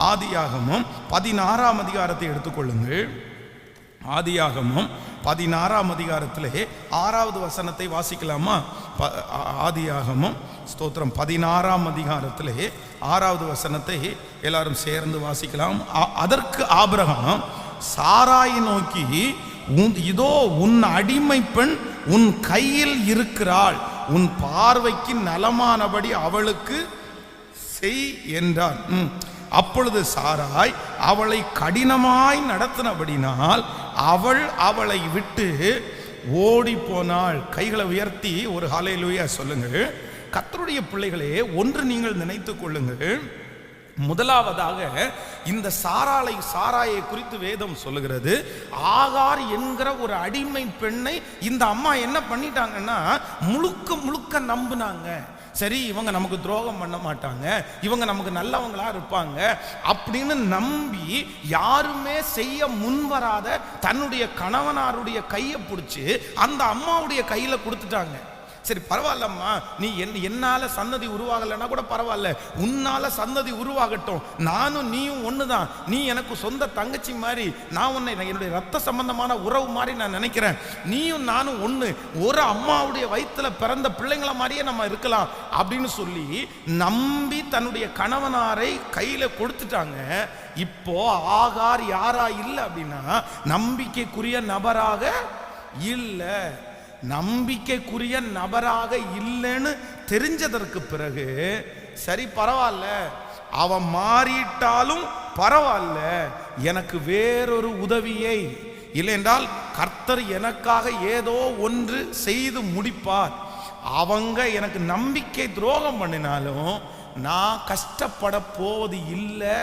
ஆதியாகமும் பதினாறாம் அதிகாரத்தை எடுத்துக்கொள்ளுங்கள். ஆதியாகமும் பதினாறாம் அதிகாரத்திலே ஆறாவது வசனத்தை வாசிக்கலாமா? ப- ஆதியாகமும் ஸ்தோத்திரம் பதினாறாம் அதிகாரத்திலே ஆறாவது வசனத்தை எல்லாரும் சேர்ந்து வாசிக்கலாம். அதற்கு ஆபிரகாம் சாராயை நோக்கி உன் இதோ உன் அடிமை பெண் உன் கையில் இருக்கிறாள். உன் பார்வைக்கு நலமானபடி அவளுக்கு செய் என்றான். ம். அப்பொழுது சாராய் அவளை கடினமாய் நடத்தினபடினால் அவள் அவளை விட்டு ஓடி போனாள். கைகளை உயர்த்தி ஒரு ஹாலையிலுயா சொல்லுங்கள். கத்தருடைய பிள்ளைகளே ஒன்று நீங்கள் நினைத்து கொள்ளுங்கள். முதலாவதாக இந்த சாராளை சாராயை குறித்து வேதம் சொல்லுகிறது. ஆகார் என்கிற ஒரு அடிமை பெண்ணை இந்த அம்மா என்ன பண்ணிட்டாங்கன்னா முழுக்க முழுக்க நம்புனாங்க. சரி இவங்க நமக்கு துரோகம் பண்ண மாட்டாங்க. இவங்க நமக்கு நல்லவங்களா இருப்பாங்க. அப்படின்னு நம்பி யாருமே செய்ய முன்வராத தன்னுடைய கணவனாருடைய கையை பிடிச்சி அந்த அம்மாவுடைய கையில கொடுத்துட்டாங்க. சரி பரவாயில்லம்மா. நீ என் என்னால் சந்ததி உருவாகலைன்னா கூட பரவாயில்ல. உன்னால் சந்ததி உருவாகட்டும். நானும் நீயும் ஒன்று தான் நீ எனக்கு சொந்த தங்கச்சி மாதிரி நான் உன்னை என்னுடைய ரத்த சம்பந்தமான உறவு மாதிரி நான் நினைக்கிறேன். நீயும் நானும் ஒன்று ஒரு அம்மாவுடைய வயிற்றில் பிறந்த பிள்ளைங்கள மாதிரியே நம்ம இருக்கலாம் அப்படின்னு சொல்லி நம்பி தன்னுடைய கணவனாரை கையில் கொடுத்துட்டாங்க. இப்போ ஆகார் யாரா இல்லை அப்படின்னா நம்பிக்கைக்குரிய நபராக இல்லை. நம்பிக்கைக்குரிய நபராக இல்லைன்னு தெரிஞ்சதற்கு பிறகு சரி பரவாயில்ல. அவன் மாறிட்டாலும் பரவாயில்ல. எனக்கு வேறொரு உதவியை இல்லையென்றால் கர்த்தர் எனக்காக ஏதோ ஒன்று செய்து முடிப்பார். அவங்க எனக்கு நம்பிக்கை துரோகம் பண்ணினாலும் நான் கஷ்டப்பட போவது இல்லை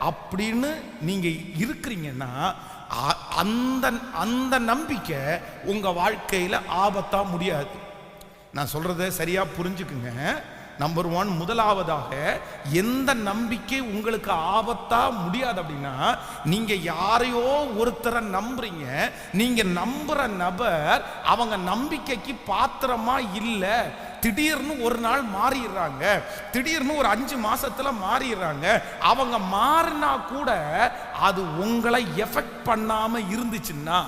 அப்படின்னு நீங்கள் இருக்கிறீங்கன்னா அந்த அந்த நம்பிக்கை உங்கள் வாழ்க்கையில் ஆபத்தாக முடியாது. நான் சொல்கிறத சரியாக புரிஞ்சுக்குங்க. நம்பர் ஒன் முதலாவதாக எந்த நம்பிக்கை உங்களுக்கு ஆபத்தா முடியாது அப்படின்னா நீங்க யாரையோ ஒருத்தரை நம்புறீங்க. நீங்க நம்புற நபர் அவங்க நம்பிக்கைக்கு பாத்திரமா இல்லை. திடீர்னு ஒரு நாள் மாறிடுறாங்க. திடீர்னு ஒரு அஞ்சு மாசத்துல மாறிடுறாங்க. அவங்க மாறினா கூட அது உங்களை எஃபெக்ட் பண்ணாம இருந்துச்சுன்னா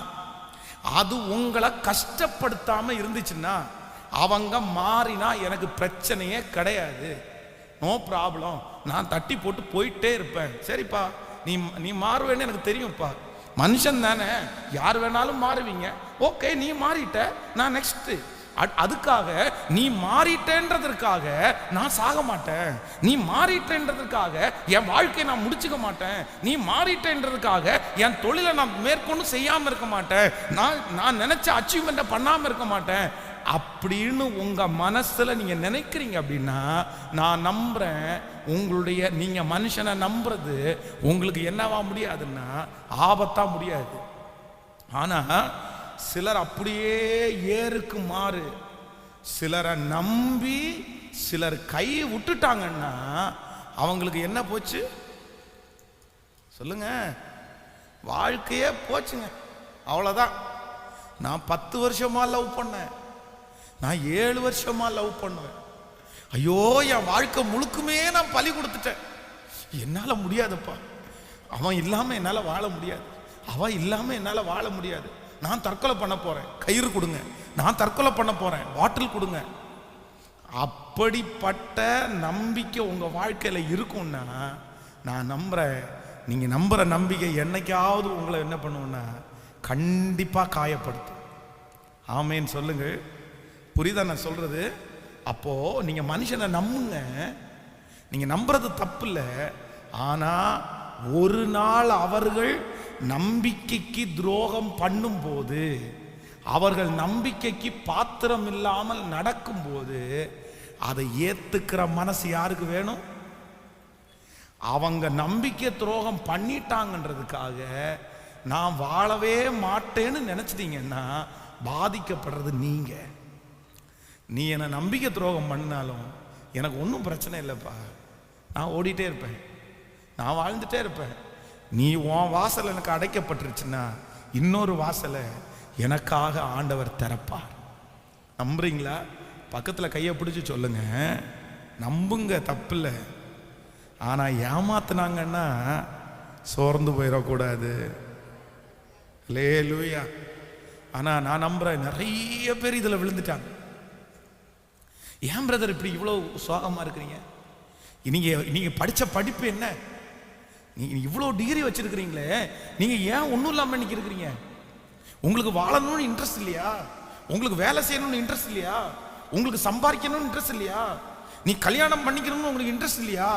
அது உங்களை கஷ்டப்படுத்தாம இருந்துச்சுன்னா அவங்க மாறினா எனக்கு பிரச்சனையே கிடையாது. நோ ப்ராப்ளம் நான் தட்டி போட்டு போயிட்டே இருப்பேன். சரிப்பா. நீ நீ மாறுவேன்னு எனக்கு தெரியும்ப்பா. மனுஷன் தானே. யார் வேணாலும் மாறுவீங்க. ஓகே நீ மாறிட்ட. நான் நெக்ஸ்ட்டு அதுக்காக நீ மாறிட்டேன்றதற்காக நான் சாக மாட்டேன். நீ மாறிட்டேன்றதற்காக என் வாழ்க்கையை நான் முடிச்சுக்க மாட்டேன். நீ மாறிட்டேன்றதுக்காக என் தொழிலை நான் மேற்கொண்டு செய்யாமல் இருக்க மாட்டேன். நான் நான் நினச்ச அச்சீவ்மெண்ட்டை பண்ணாமல் இருக்க மாட்டேன். அப்படின்னு உங்கள் மனசில் நீங்கள் நினைக்கிறீங்க அப்படின்னா நான் நம்புகிறேன் உங்களுடைய நீங்கள் மனுஷனை நம்புறது உங்களுக்கு என்னவா முடியாதுன்னா ஆபத்தா முடியாது. ஆனால் சிலர் அப்படியே ஏருக்கு மாறு. சிலரை நம்பி சிலர் கை விட்டுட்டாங்கன்னா அவங்களுக்கு என்ன போச்சு? சொல்லுங்க. வாழ்க்கையே போச்சுங்க. அவ்வளோதான் நான் பத்து வருஷமா லவ் பண்ணேன். நான் ஏழு வருஷமா லவ் பண்ணுவேன். ஐயோ என் வாழ்க்கை முழுக்குமே நான் பலி கொடுத்துட்டேன். என்னால் முடியாதுப்பா. அவன் இல்லாமல் என்னால் வாழ முடியாது. அவன் இல்லாமல் என்னால் வாழ முடியாது. நான் தற்கொலை பண்ண போகிறேன் கயிறு கொடுங்க. நான் தற்கொலை பண்ண போகிறேன் பாட்டில் கொடுங்க. அப்படிப்பட்ட நம்பிக்கை உங்கள் வாழ்க்கையில் இருக்கும்னா நான் நம்புறேன். நீங்கள் நம்புற நம்பிக்கை என்னைக்காவது உங்களை என்ன பண்ணுவோன்னா கண்டிப்பாக காயப்படுத்தும். ஆமேன்னு சொல்லுங்கள் புரியுதா நான் சொல்கிறது அப்போது நீங்கள் மனுஷனை நம்புங்க. நீங்கள் நம்புறது தப்பு இல்லை. ஆனால் ஒரு நாள் அவர்கள் நம்பிக்கைக்கு துரோகம் பண்ணும்போது அவர்கள் நம்பிக்கைக்கு பாத்திரம் இல்லாமல் நடக்கும்போது அதை ஏத்துக்கிற மனசு யாருக்கு வேணும்? அவங்க நம்பிக்கை துரோகம் பண்ணிட்டாங்கன்றதுக்காக நான் வாழவே மாட்டேன்னு நினைச்சிட்டீங்கன்னா பாதிக்கப்படுறது நீங்க. நீ என்னை நம்பிக்கை துரோகம் பண்ணாலும் எனக்கு ஒன்றும் பிரச்சனை இல்லைப்பா. நான் ஓடிட்டே இருப்பேன். நான் வாழ்ந்துட்டே இருப்பேன். நீ உன் வாசல் எனக்கு அடைக்கப்பட்டுருச்சுன்னா இன்னொரு வாசலை எனக்காக ஆண்டவர் திறப்பார். நம்புறீங்களா? பக்கத்தில் கையை பிடிச்சி சொல்லுங்க. நம்புங்க தப்பில்லை. ஆனால் ஏமாத்துனாங்கன்னா சோர்ந்து போயிடக்கூடாது. லே லூயா ஆனால் நான் நம்புகிறேன் நிறைய பேர் இதில் விழுந்துட்டாங்க. ஏன் பிரதர் இப்படி இவ்வளோ சோகமாக இருக்கிறீங்க? நீங்கள் நீங்கள் படித்த படிப்பு என்ன? நீங்கள் இவ்வளோ டிகிரி வச்சிருக்கிறீங்களே நீங்கள் ஏன் ஒன்றும் இல்லாமல் இன்னைக்கு இருக்கிறீங்க உங்களுக்கு வாழணும்னு இன்ட்ரெஸ்ட் இல்லையா? உங்களுக்கு வேலை செய்யணும்னு இன்ட்ரெஸ்ட் இல்லையா? உங்களுக்கு சம்பாதிக்கணும்னு இன்ட்ரெஸ்ட் இல்லையா? நீ கல்யாணம் பண்ணிக்கணும்னு உங்களுக்கு இன்ட்ரெஸ்ட் இல்லையா?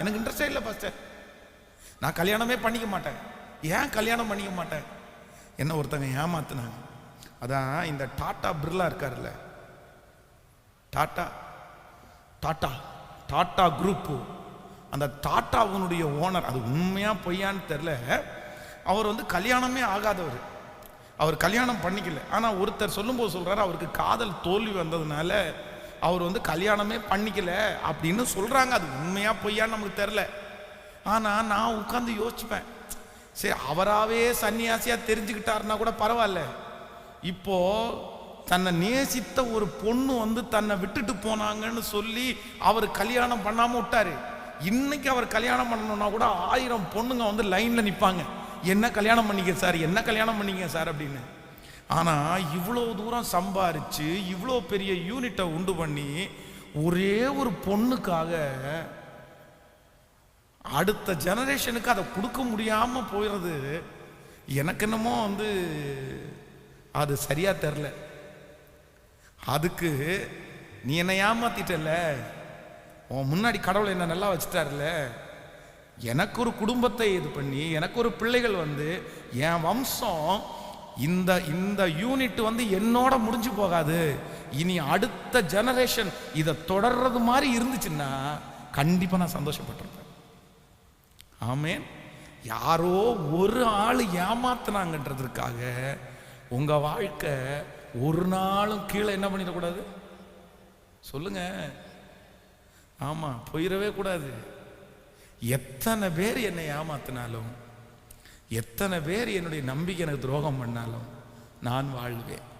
எனக்கு இன்ட்ரெஸ்டே இல்லை பாஸ்டர் நான் கல்யாணமே பண்ணிக்க மாட்டேன். ஏன் கல்யாணம் பண்ணிக்க மாட்டேன்? என்ன ஒருத்தங்க ஏமாத்துனாங்க. அதான் இந்த டாட்டா பிர்லா இருக்காருல்ல. Tata tata tata group. அந்த டாட்டாவுனுடைய ஓனர் அது உண்மையாக பொய்யான்னு தெரில அவர் வந்து கல்யாணமே ஆகாதவர். அவர் கல்யாணம் பண்ணிக்கல. ஆனால் ஒருத்தர் சொல்லும்போது சொல்கிறார் அவருக்கு காதல் தோல்வி வந்ததுனால அவர் வந்து கல்யாணமே பண்ணிக்கல அப்படின்னு சொல்கிறாங்க அது உண்மையாக பொய்யான்னு நமக்கு தெரில ஆனால் நான் உட்காந்து யோசிப்பேன். சரி அவராகவே சன்னியாசியாக தெரிஞ்சுக்கிட்டாருன்னா கூட பரவாயில்ல. இப்போது தன்னை நேசித்த ஒரு பொண்ணு வந்து தன்னை விட்டுட்டு போனாங்கன்னு சொல்லி அவர் கல்யாணம் பண்ணாமல் விட்டாரு. இன்னைக்கு அவர் கல்யாணம் பண்ணணும்னா கூட ஆயிரம் பொண்ணுங்க வந்து லைன்ல நிற்பாங்க என்ன கல்யாணம் பண்ணிக்க சார்? என்ன கல்யாணம் பண்ணிக்க சார் அப்படின்னு. ஆனா இவ்வளோ தூரம் சம்பாரிச்சு இவ்வளோ பெரிய யூனிட்டை உண்டு பண்ணி ஒரே ஒரு பொண்ணுக்காக அடுத்த ஜெனரேஷனுக்கு அதை கொடுக்க முடியாம போயிடுறது. எனக்கு என்னமோ வந்து அது சரியா தெரில அதுக்கு நீ என்னை ஏமாத்திட்டல உன் முன்னாடி கடவுள் என்ன நல்லா வச்சுட்டார்ல எனக்கு ஒரு குடும்பத்தை இது பண்ணி எனக்கு ஒரு பிள்ளைகள் வந்து என் வம்சம் இந்த இந்த யூனிட் வந்து என்னோட முடிஞ்சு போகாது. இனி அடுத்த ஜெனரேஷன் இதை தொடர்றது மாதிரி இருந்துச்சுன்னா கண்டிப்பாக நான் சந்தோஷப்பட்டிருப்பேன். ஆமேன். யாரோ ஒரு ஆள் ஏமாத்தினாங்கன்றதுக்காக உங்கள் வாழ்க்கை ஒரு நாளும் கீழே என்ன பண்ணிடக்கூடாது? சொல்லுங்கள் ஆமாம் போயிடவே கூடாது. எத்தனை பேர் என்னை ஏமாத்தினாலும் எத்தனை பேர் என்னுடைய நம்பிக்கை எனக்கு துரோகம் பண்ணாலும் நான் வாழ்வேன்.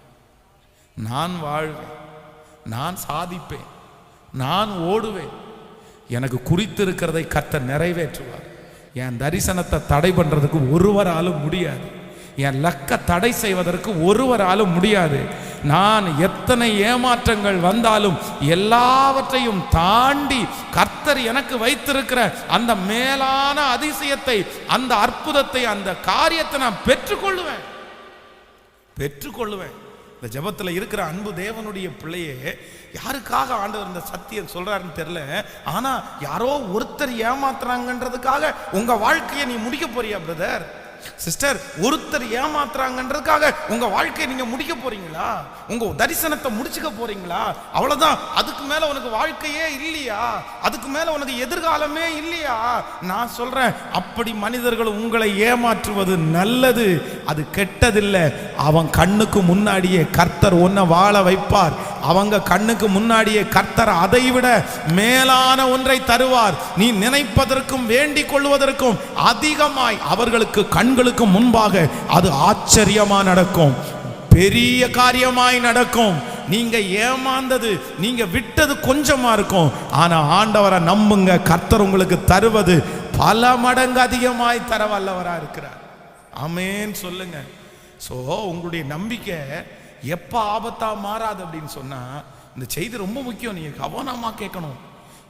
நான் வாழ்வேன். நான் சாதிப்பேன். நான் ஓடுவேன். எனக்கு குறித்திருக்கிறதை கத்த நிறைவேற்றுவார். என் தரிசனத்தை தடை பண்ணுறதுக்கு ஒருவராலும் முடியாது. என் லக்க தடை செய்வதற்கு ஒருவராலும் முடியாது. நான் எத்தனை ஏமாற்றங்கள் வந்தாலும் எல்லாவற்றையும் தாண்டி கர்த்தர் எனக்கு வைத்திருக்கிற அந்த மேலான அதிசயத்தை அந்த அற்புதத்தை அந்த காரியத்தை நான் பெற்றுக்கொள்ளுவேன். பெற்றுக்கொள்ளுவேன். இந்த ஜபத்தில் இருக்கிற அன்பு தேவனுடைய பிள்ளையே யாருக்காக ஆண்டவர் இந்த சத்தியம் சொல்றாருன்னு தெரியல. ஆனா யாரோ ஒருத்தர் ஏமாத்துறாங்கன்றதுக்காக உங்க வாழ்க்கையை நீ முடிக்க போறியா பிரதர் சிஸ்டர் ஒருத்தர் ஏமாத்துறாங்கன்றதுக்காக உங்க வாழ்க்கையை நீங்க முடிக்க போறீங்களா? உங்க தரிசனத்தை முடிச்சுக்க போறீங்களா? அவ்வளவுதான். அதுக்கு மேல உனக்கு வாழ்க்கையே இல்லையா? அதுக்கு மேல உனக்கு எதிர்காலமே இல்லையா? நான் சொல்றேன் அப்படி மனிதர்கள் உங்களை ஏமாற்றுவது நல்லது. அது கெட்டதில்லை. அவன் கண்ணுக்கு முன்னாடியே கர்த்தர் ஒன்ன வாழ வைப்பார். அவங்க கண்ணுக்கு முன்னாடியே கர்த்தர் அதை விட மேலான ஒன்றை தருவார். நீ நினைப்பதற்கும் வேண்டிக் கொள்வதற்கும் அதிகமாய் அவர்களுக்கு கண்களுக்கு முன்பாக அது ஆச்சரியமா நடக்கும். பெரிய காரியமாய் நடக்கும். நீங்க ஏமாந்தது நீங்க விட்டது கொஞ்சமா இருக்கும். ஆனா ஆண்டவரை நம்புங்க கர்த்தர் உங்களுக்கு தருவது பல மடங்கு அதிகமாய் தர வல்லவரா இருக்கிறார். ஆமென் சொல்லுங்க. சோ உங்களுடைய நம்பிக்கை எப்ப ஆபத்தா மாறாது அப்படின்னு சொன்னா இந்த செய்தி ரொம்ப முக்கியம். நீங்க கவனமா கேட்கணும்.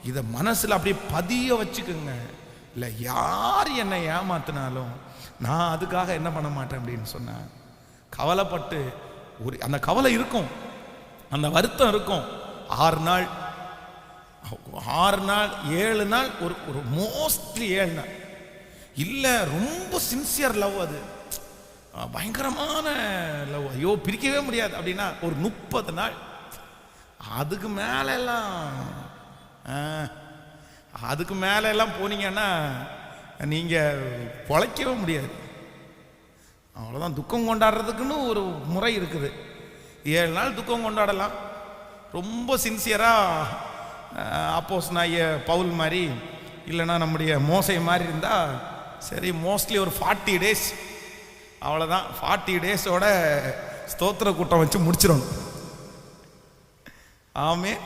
இதை மனசுல அப்படியே பதிய வச்சுக்கோங்க. இல்லை யார் என்னை ஏமாத்தினாலும் நான் அதுக்காக என்ன பண்ண மாட்டேன் அப்படின்னு சொன்னேன். கவலைப்பட்டு ஒரு அந்த கவலை இருக்கும் அந்த வருத்தம் இருக்கும். ஆறு நாள் ஆறு நாள் ஏழு நாள் ஒரு ஒரு மோஸ்ட்லி ஏழு நாள். இல்லை ரொம்ப சின்சியர் லவ் அது. பயங்கரமான லவ் ஐயோ பிரிக்கவே முடியாது அப்படின்னா ஒரு முப்பது நாள். அதுக்கு மேலெல்லாம் எல்லாம் அதுக்கு மேலே எல்லாம் போனீங்கன்னா நீங்கள் பொழைக்கவே முடியாது. அவ்வளோதான் துக்கம் கொண்டாடுறதுக்குன்னு ஒரு முறை இருக்குது. ஏழு நாள் துக்கம் கொண்டாடலாம். ரொம்ப சின்சியராக அப்போஸ் நாய பவுல் மாதிரி இல்லைன்னா நம்முடைய மோசை மாதிரி இருந்தால் சரி மோஸ்ட்லி ஒரு ஃபார்ட்டி டேஸ் அவ்வளோதான் ஃபார்ட்டி டேஸோட ஸ்தோத்திர கூட்டம் வச்சு முடிச்சிடணும். ஆமே.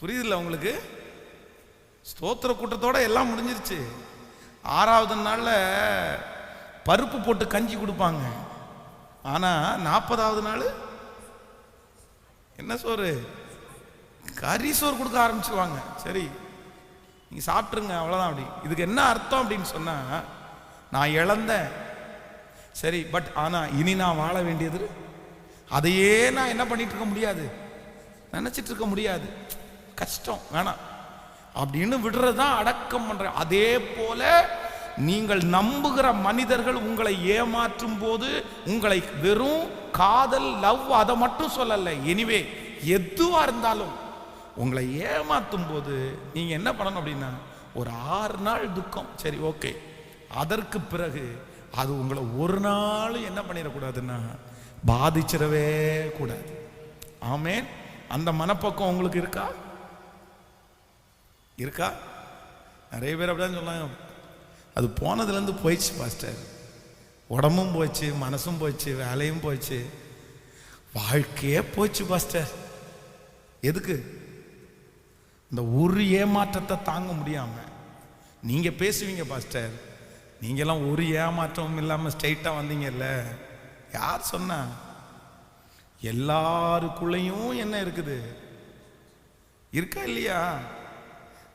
புரியுதுல்ல உங்களுக்கு? ஸ்தோத்திர கூட்டத்தோட எல்லாம் முடிஞ்சிருச்சு. ஆறாவது நாளில் பருப்பு போட்டு கஞ்சி கொடுப்பாங்க. ஆனால் நாற்பதாவது நாள் என்ன சோறு? கறி சோறு கொடுக்க ஆரம்பிச்சுவாங்க சரி நீங்கள் சாப்பிட்ருங்க அவ்வளோதான் அப்படி. இதுக்கு என்ன அர்த்தம் அப்படின்னு சொன்னால் நான் இழந்தேன். சரி பட் ஆனால் இனி நான் வாழ வேண்டியது அதையே நான் என்ன பண்ணிட்டு இருக்க முடியாது? நினச்சிட்டு இருக்க முடியாது. கஷ்டம் வேணாம். அப்படின்னு விடுறது தான் அடக்கம் பண்ற அதே போல நீங்கள் நம்புகிற மனிதர்கள் உங்களை ஏமாற்றும் போது உங்களை வெறும் காதல் லவ் அதை மட்டும் சொல்லல. எனிவே எதுவா இருந்தாலும் உங்களை ஏமாத்தும் போது நீங்க என்ன பண்ணணும் அப்படின்னா ஒரு ஆறு நாள் துக்கம். சரி ஓகே. அதற்கு பிறகு அது உங்களை ஒரு நாள் என்ன பண்ணிடக்கூடாதுன்னா பாதிச்சிடவே கூடாது. ஆமே அந்த மனப்பக்கம் உங்களுக்கு இருக்கா? இருக்கா? நிறைய பேர் அப்படிதான் சொன்னாங்க. அது போனதுலேருந்து போயிடுச்சு பாஸ்டர். உடம்பும் போச்சு மனசும் போச்சு வேலையும் போச்சு. வாழ்க்கையே போச்சு பாஸ்டர். எதுக்கு? இந்த ஒரு ஏமாற்றத்தை தாங்க முடியாமல் நீங்க பேசுவீங்க பாஸ்டர். நீங்களாம் ஒரு ஏமாற்றமும் இல்லாமல் ஸ்ட்ரைட்டாக வந்தீங்கல்ல. யார் சொன்னா? எல்லாருக்குள்ளேயும் என்ன இருக்குது? இருக்கா இல்லையா?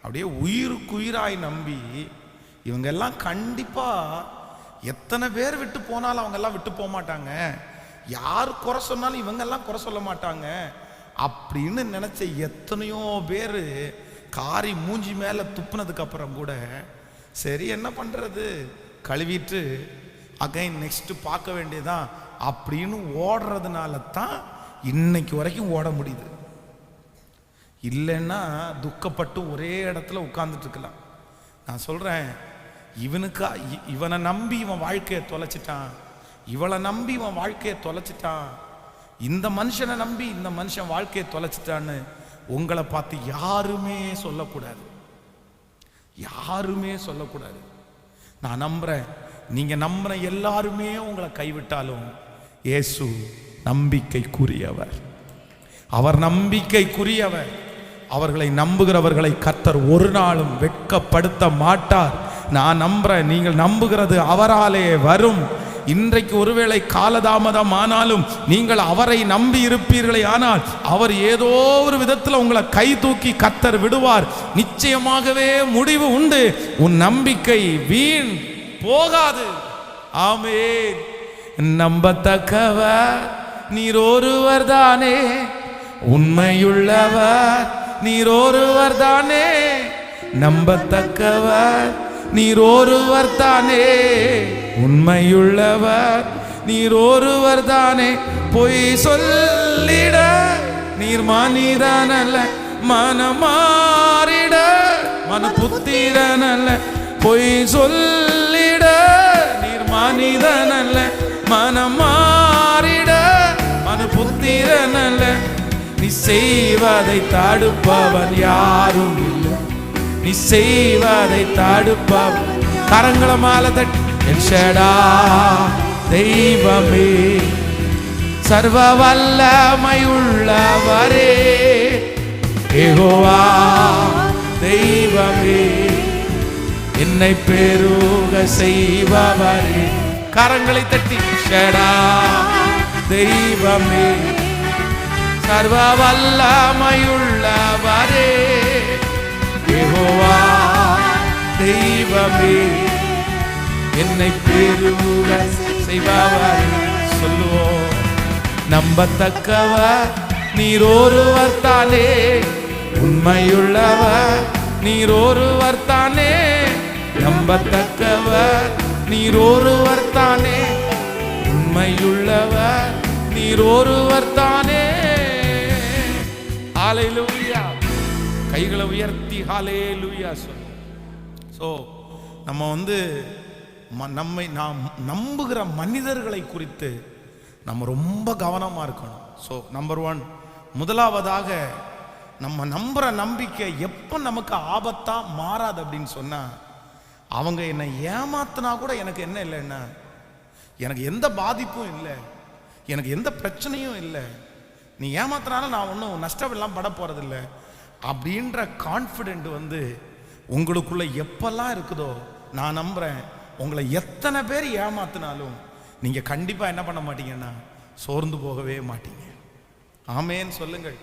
அப்படியே உயிருக்குயிராய் நம்பி இவங்க எல்லாம் எத்தனை பேர் விட்டு போனாலும் அவங்க எல்லாம் விட்டு போக மாட்டாங்க. யார் குறை சொன்னாலும் இவங்க எல்லாம் குறை சொல்ல மாட்டாங்க. அப்படின்னு நினச்ச எத்தனையோ பேர் காரி மூஞ்சி மேலே துப்புனதுக்கு அப்புறம் கூட சரி என்ன பண்ணுறது கழுவிட்டு அகைன் நெக்ஸ்ட்டு பார்க்க வேண்டியதான் அப்படின்னு ஓடுறதுனால தான் இன்னைக்கு வரைக்கும் ஓட முடியுது. இல்லைன்னா துக்கப்பட்டு ஒரே இடத்துல உட்கார்ந்துட்டு இருக்கலாம் நான் சொல்கிறேன் இவனுக்கா இ- இவனை நம்பி இவன் வாழ்க்கையை தொலைச்சிட்டான். இவளை நம்பி இவன் வாழ்க்கையை தொலைச்சிட்டான். இந்த மனுஷனை நம்பி இந்த மனுஷன் வாழ்க்கையை தொலைச்சிட்டான்னு உங்களை பார்த்து யாருமே சொல்லக்கூடாது. யாருமே சொல்லக்கூடாது. நான் நம்புறேன் நீங்கள் நம்புற எல்லாருமே உங்களை கைவிட்டாலும் இயேசு நம்பிக்கைக்குரியவர். அவர் நம்பிக்கைக்குரியவர். அவர்களை நம்புகிறவர்களை கத்தர் ஒரு நாளும் வெட்கப்படுத்த மாட்டார். நான் நம்புறேன் நீங்கள் நம்புகிறது அவராலே வரும். இன்றைக்கு ஒருவேளை காலதாமதம் ஆனாலும் நீங்கள் அவரை நம்பி இருப்பீர்களே ஆனால் அவர் ஏதோ ஒரு விதத்தில் உங்களை கை தூக்கி கத்தர் விடுவார். நிச்சயமாகவே முடிவு உண்டு. உன் நம்பிக்கை வீண் போகாது. ஆமே நம்பத்தக்கவர் நீர் ஒருவர் தானே உண்மையுள்ளவர் நீர் ஒருவர் தானே? நம்பத்தக்கவர் நீர் ஒருவர் தானே? உண்மையுள்ளவர் நீர் ஒருவர் தானே? பொய் சொல்லிட நீர் மனிதனல்ல மனமாறிட மன புத்திரனல்ல பொய் சொல்லிட நீ செய்வதை தடுப்பவன் யாரும் இல்லை. நீ செய்வதை தடுப்பவன். கரங்கள மாலை தட்டி எல்ஷடா தெய்வமே சர்வ வல்லமை உள்ளவரே ஏகோவா தெய்வமே என்னை பெருக செய்பவரே. கரங்களை தட்டி ஷடா தெய்வமே சர்வ வல்லமையுள்ளவரே யெகோவா தெய்வமே என்னை பெருக செய்பவர் சொல்லுவோம். நம்பத்தக்கவர் நீர் ஒருவர் தானே. உண்மையுள்ளவர் நீர் ஒருவர் தானே. நம்பத்தக்கவர் நீர் ஒருவர் தானே. உண்மையுள்ளவர் நீர் ஒருவர் தானே. ஹalleluya கைகளை உயர்த்தி ஹalleluya சொல்லும் ஸோ நம்ம வந்து ம- நம்மை நாம் நம்புகிற மனிதர்களை குறித்து நம்ம ரொம்ப கவனமாக இருக்கணும். ஸோ நம்பர் ஒன் முதலாவதாக நம்ம நம்புகிற நம்பிக்கை எப்போ நமக்கு ஆபத்தாக மாறாது அப்படின்னு சொன்னால் அவங்க என்னை ஏமாத்தினா கூட எனக்கு என்ன இல்லைன்னா எனக்கு எந்த பாதிப்பும் இல்லை எனக்கு எந்த பிரச்சனையும் இல்லை நீ ஏமாத்துறாலும் நான் ஒன்றும் நஷ்டம் எல்லாம் பட போகிறதில்ல அப்படின்ற கான்ஃபிடென்ட் வந்து உங்களுக்குள்ள எப்பெல்லாம் இருக்குதோ நான் நம்புகிறேன் உங்களை எத்தனை பேர் ஏமாத்தினாலும் நீங்கள் கண்டிப்பாக என்ன பண்ண மாட்டீங்கன்னா சோர்ந்து போகவே மாட்டீங்க. ஆமேன்னு சொல்லுங்கள்.